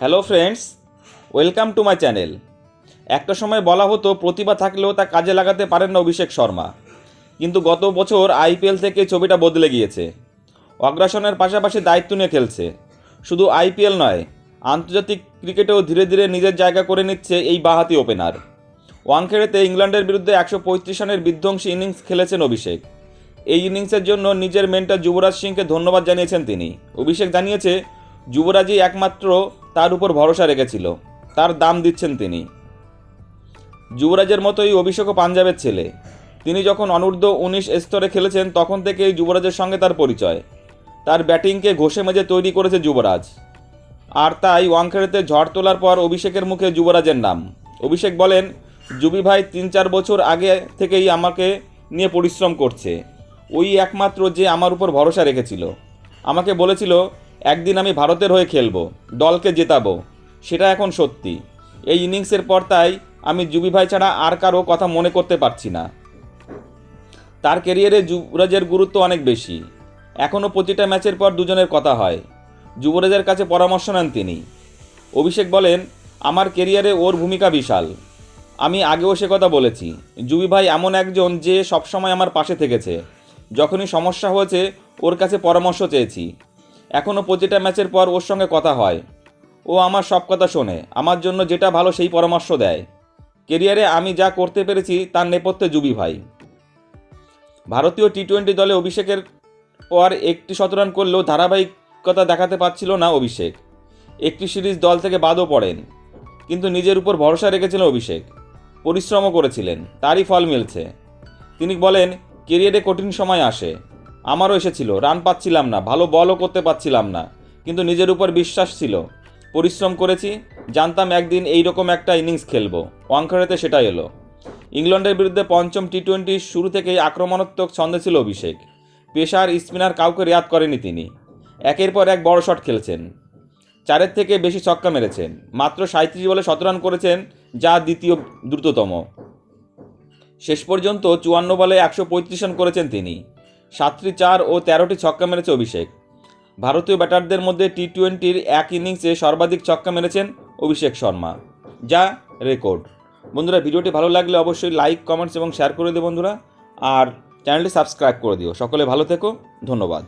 Hello friends, welcome to my channel. একটা সময় বলা হতো প্রতিভা থাকলেও তা কাজে লাগাতে পারেন না অভিষেক শর্মা। কিন্তু গত বছর আইপিএল থেকে ছবিটা বদলে গিয়েছে। অগ্রাসনের পাশাপাশি দায়িত্ব নিয়ে খেলছে। শুধু আইপিএল নয়, আন্তর্জাতিক ক্রিকেটেও ধীরে ধীরে নিজের জায়গা করে নিচ্ছে এই বাহাতি ওপেনার। ওয়াংখেড়েতে ইংল্যান্ডের বিরুদ্ধে একশো পঁয়ত্রিশ রানের বিধ্বংসী ইনিংস খেলেছেন অভিষেক। এই ইনিংসের জন্য নিজের মেন্টার যুবরাজ সিংকে ধন্যবাদ জানিয়েছেন তিনি। অভিষেক জানিয়েছে, যুবরাজই একমাত্র তার উপর ভরসা রেখেছিল। তার দাম দিচ্ছেন তিনি। যুবরাজের মতোই অভিষেকও পাঞ্জাবের ছেলে। তিনি যখন অনূর্ধ্ব উনিশ স্তরে খেলেছেন, তখন থেকেই যুবরাজের সঙ্গে তার পরিচয়। তার ব্যাটিংকে ঘষে মেজে তৈরি করেছে যুবরাজ। আর তাই ওয়াংখেড়েতে ঝড় তোলার পর অভিষেকের মুখে যুবরাজের নাম। অভিষেক বলেন যুবি ভাই, তিন চার বছর আগে থেকেই আমাকে নিয়ে পরিশ্রম করছে। ওই একমাত্র যে আমার উপর ভরসা রেখেছিল। আমাকে বলেছিল একদিন আমি ভারতের হয়ে খেলব, দলকে জেতাবো, সেটা এখন সত্যি। এই ইনিংসের পর তাই আমি যুবি ভাই ছাড়া আর কারও কথা মনে করতে পারছি না। তার ক্যারিয়ারে যুবরাজের গুরুত্ব অনেক বেশি। এখনও প্রতিটা ম্যাচের পর দুজনের কথা হয়। যুবরাজের কাছে পরামর্শ নেন তিনি। অভিষেক বলেন, আমার কেরিয়ারে ওর ভূমিকা বিশাল। আমি আগেও সে কথা বলেছি যুবি ভাই এমন একজন যে সবসময় আমার পাশে থেকেছে। যখনই সমস্যা হয়েছে, ওর কাছে পরামর্শ চেয়েছি। এখনও প্রতিটা ম্যাচের পর ওর সঙ্গে কথা হয়। ও আমার সব কথা শোনে, আমার জন্য যেটা ভালো সেই পরামর্শ দেয়। কেরিয়ারে আমি যা করতে পেরেছি তার নেপথ্যে যুবি ভাই। ভারতীয় টি টোয়েন্টি দলে অভিষেকের পর একটি শতরান করলেও ধারাবাহিকতা দেখাতে পারছিল না অভিষেক। একটি সিরিজ দল থেকে বাদও পড়েন, কিন্তু নিজের উপর ভরসা রেখেছিলেন অভিষেক। পরিশ্রমও করেছিলেন, তারই ফল মিলছে। তিনি বলেন, কেরিয়ারে কঠিন সময় আসে। আমারও এসেছিল, রান পাচ্ছিলাম না, ভালো বলও করতে পারছিলাম না, কিন্তু নিজের উপর বিশ্বাস ছিল। পরিশ্রম করেছি, জানতাম একদিন এইরকম একটা ইনিংস খেলব। ওয়াংখেড়েতে সেটা এলো। ইংল্যান্ডের বিরুদ্ধে পঞ্চম টি টোয়েন্টি শুরু থেকেই আক্রমণাত্মক ছন্দে ছিল অভিষেক। পেশার স্পিনার কাউকে রেয়াত করেনি তিনি। একের পর এক বড় শট খেলছেন। চারের থেকে বেশি ছক্কা মেরেছেন। মাত্র সাঁত্রিশ বলে শত রান করেছেন, যা দ্বিতীয় দ্রুততম। শেষ পর্যন্ত চুয়ান্ন বলে একশো পঁয়ত্রিশ রান করেছেন তিনি। সাতটি চার ও তেরোটি ছক্কা মেরেছে অভিষেক। ভারতীয় ব্যাটারদের মধ্যে টি টোয়েন্টির এক ইনিংসে সর্বাধিক ছক্কা মেরেছেন অভিষেক শর্মা। যা রেকর্ড। বন্ধুরা, ভিডিওটি ভালো লাগলে অবশ্যই লাইক, কমেন্টস এবং শেয়ার করে দিও বন্ধুরা। আর চ্যানেলটি সাবস্ক্রাইব করে দিও। সকলে ভালো থেকো। ধন্যবাদ।